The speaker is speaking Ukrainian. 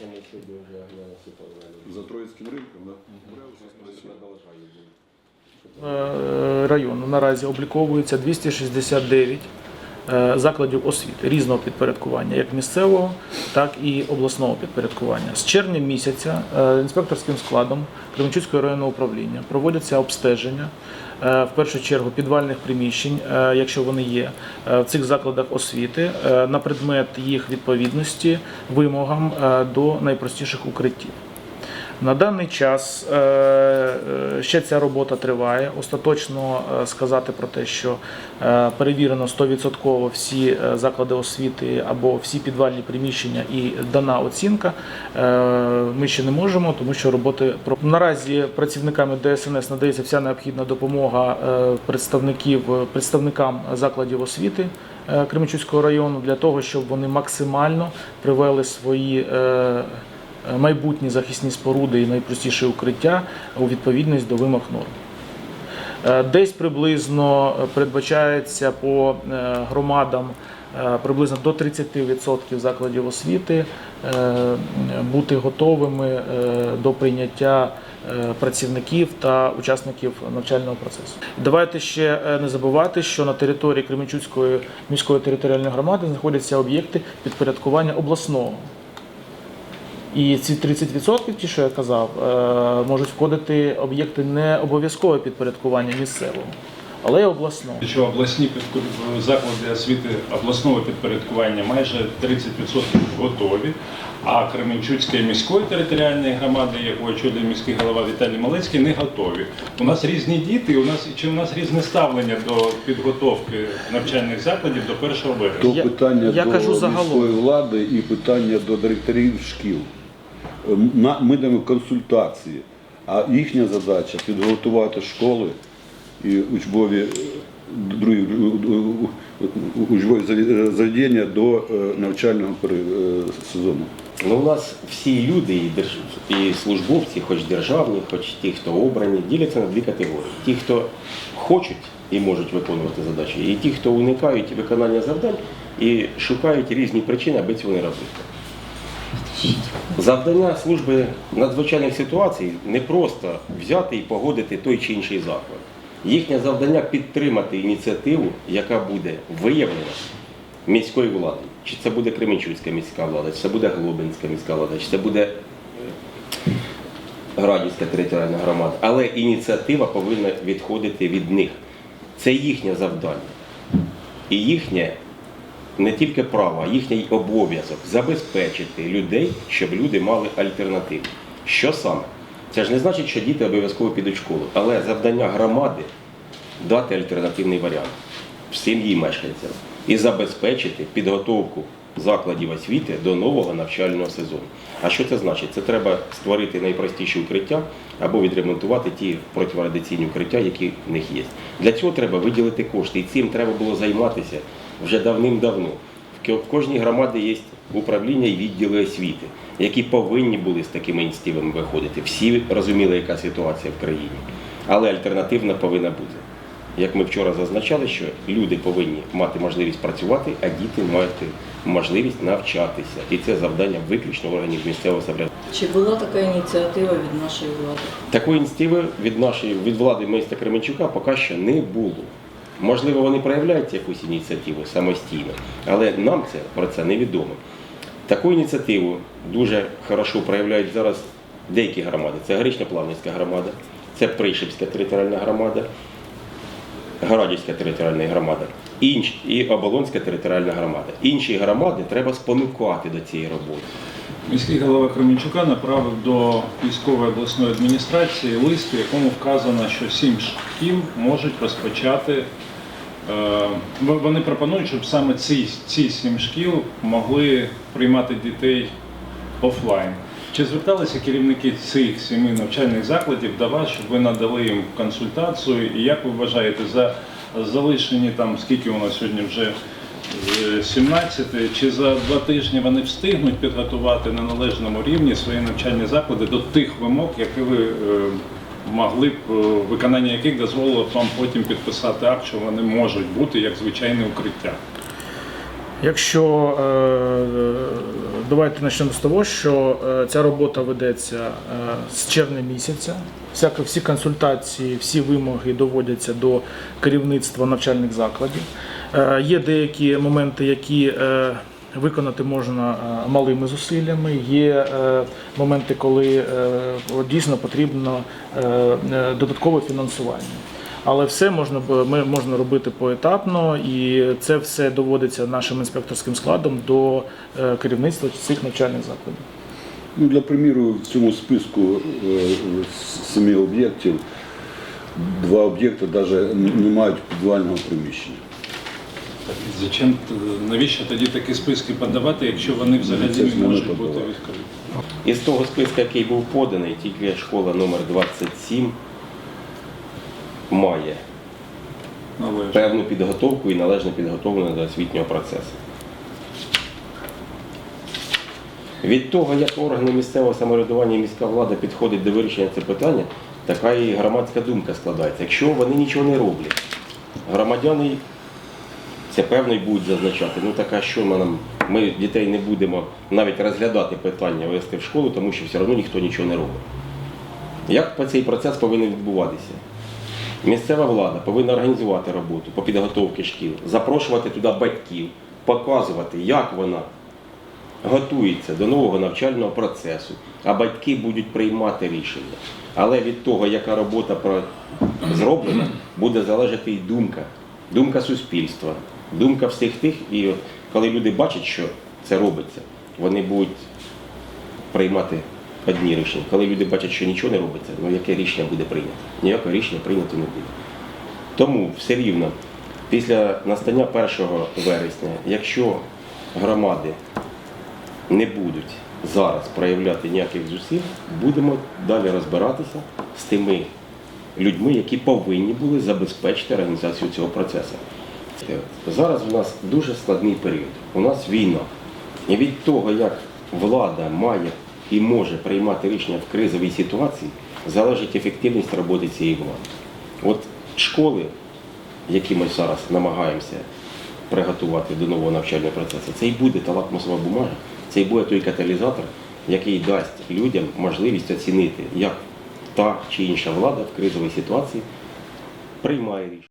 Ми сьогодні вже Гляна Степановна За Троїцьким ринком, да? Е, району наразі обліковується 269 е, закладів освіти різного підпорядкування, як місцевого, так і обласного підпорядкування. З червня місяця е, інспекторським складом Кременчуцького районного управління проводяться обстеження. е, В першу чергу підвальних приміщень, е, якщо вони є е, в цих закладах освіти, е, на предмет їх відповідності вимогам е, до найпростіших укриттів. На даний час е, е, ще ця робота триває. Остаточно е, сказати про те, що перевірено 100% всі заклади освіти або всі підвальні приміщення і дана оцінка, ми ще не можемо, тому що роботи про наразі працівниками ДСНС надається вся необхідна допомога представників представникам закладів освіти. Кременчуцького району для того, щоб вони максимально привели свої майбутні захисні споруди і найпростіше укриття у відповідність до вимог норм. Е, Десь приблизно е, передбачається по е, громадам е, приблизно до 30% закладів освіти е, бути готовими е, до прийняття е, працівників та учасників навчального процесу. Давайте ще е, не забувати, що на території Кременчуцької міської територіальної громади знаходяться об'єкти підпорядкування обласного. І ці 30%, ті, що я казав, е, можуть входити об'єкти не обов'язкове підпорядкування місцевого, але й обласного. Що обласні заклади освіти обласного підпорядкування майже 30% готові, а Кременчуцької міської територіальної громади, яку очолює міський голова Віталій Малецький, не готові. У нас різні діти, у нас чи у нас різне ставлення до підготовки навчальних закладів до 1 То вересня. Я- питання я до кажу загалом. міської влади і питання до директорів шкіл. Ми даємо консультації, а їхня задача підготувати школи і учбові е, другі е, учбові заві- заведення до е, навчального е, сезону. Ну, у нас всі люди, і, держ... і службовці, хоч державні, хоч ті, хто обрані, діляться на дві категорії. Ті, хто хочуть і можуть виконувати задачі, і ті, хто уникають виконання завдань і шукають різні причини, аби цього не робити. Завдання служби надзвичайних ситуацій не просто взяти і погодити той чи інший заклад. Їхнє завдання підтримати ініціативу, яка буде виявлена міською владою. Чи це буде Кременчуцька міська влада, чи це буде Глобинська міська влада, чи це буде Градівська територіальна громада. Але ініціатива повинна відходити від них. Це їхнє завдання. І їхнє не тільки право, а їхній обов'язок забезпечити людей, щоб люди мали альтернативу. Що саме? Це ж не значить, що діти обов'язково підуть в школу, але завдання громади дати альтернативний варіант всім її мешканцям і забезпечити підготовку закладів освіти до нового навчального сезону. А що це значить? Це треба створити найпростіші укриття або відремонтувати ті протирадиційні укриття, які в них є. Для цього треба виділити кошти, і цим треба було займатися вже давним-давно. В кожній громаді є управління і відділи освіти, які повинні були з такими ініціативами виходити. Всі розуміли, яка ситуація в країні, але альтернативна повинна бути. Як ми вчора зазначали, що люди повинні мати можливість працювати, а діти мають можливість навчатися. І це завдання виключно органів місцевого самоврядування. Чи була така ініціатива від нашої влади? Такої ініціативи від нашої від влади міста Кременчука поки що не було. Можливо, вони проявляють якусь ініціативу самостійно, але нам це про це невідомо. Таку ініціативу дуже хорошо проявляють зараз деякі громади. Це Гречно-Плавницька громада, це Пришипська територіальна громада, Городівська територіальна громада інш, і Оболонська територіальна громада. Інші громади треба спонукати до цієї роботи. Міський голова Кременчука направив до військової обласної адміністрації лист, в якому вказано, що сім шкіл можуть розпочати. Е, Вони пропонують, щоб саме ці, ці сім шкіл могли приймати дітей офлайн. Чи зверталися керівники цих семи навчальних закладів до вас, щоб ви надали їм консультацію? І як ви вважаєте, за залишені там, скільки у нас сьогодні вже е, 17, чи за два тижні вони встигнуть підготувати на належному рівні свої навчальні заклади до тих вимог, які ви е, могли б, е, виконання яких дозволило б вам потім підписати акт, що вони можуть бути як звичайне укриття? Якщо е, давайте почнемо з того, що е, ця робота ведеться з червня місяця. Всяко, всі консультації, всі вимоги доводяться до керівництва навчальних закладів. Є деякі моменти, які виконати можна е, малими зусиллями. Є е, моменти, коли е, дійсно потрібно додаткове фінансування. Але все можна ми можна робити поетапно, і це все доводиться нашим інспекторським складом до керівництва цих навчальних закладів. Ну, для приміру, в цьому списку семи об'єктів два об'єкти навіть не мають підвального приміщення. Зачем навіщо тоді такі списки подавати, якщо вони взагалі не можуть бути відкриті? Із того списка, який був поданий, тільки школа номер 27 має Належно. певну підготовку і належно підготовлена до освітнього процесу. Від того, як органи місцевого самоврядування і міська влада підходить до вирішення цього питання, така і громадська думка складається. Якщо вони нічого не роблять, громадяни це певно і будуть зазначати. Ну така що ми нам, ми дітей не будемо навіть розглядати питання вести в школу, тому що все одно ніхто нічого не робить. Як цей процес повинен відбуватися? Місцева влада повинна організувати роботу по підготовці шкіл, запрошувати туди батьків, показувати, як вона готується до нового навчального процесу, а батьки будуть приймати рішення. Але від того, яка робота зроблена, буде залежати і думка, думка суспільства, думка всіх тих. І от коли люди бачать, що це робиться, вони будуть приймати одні рішення. Коли люди бачать, що нічого не робиться, ну яке рішення буде прийнято? Ніякого рішення прийнято не буде. Тому все рівно, після настання 1 вересня, якщо громади не будуть зараз проявляти ніяких зусиль, будемо далі розбиратися з тими людьми, які повинні були забезпечити організацію цього процесу. Зараз у нас дуже складний період. У нас війна. І від того, як влада має і може приймати рішення в кризовій ситуації, залежить ефективність роботи цієї влади. От школи, які ми зараз намагаємося приготувати до нового навчального процесу, це і буде та лакмусова бумага, це і буде той каталізатор, який дасть людям можливість оцінити, як та чи інша влада в кризовій ситуації приймає рішення.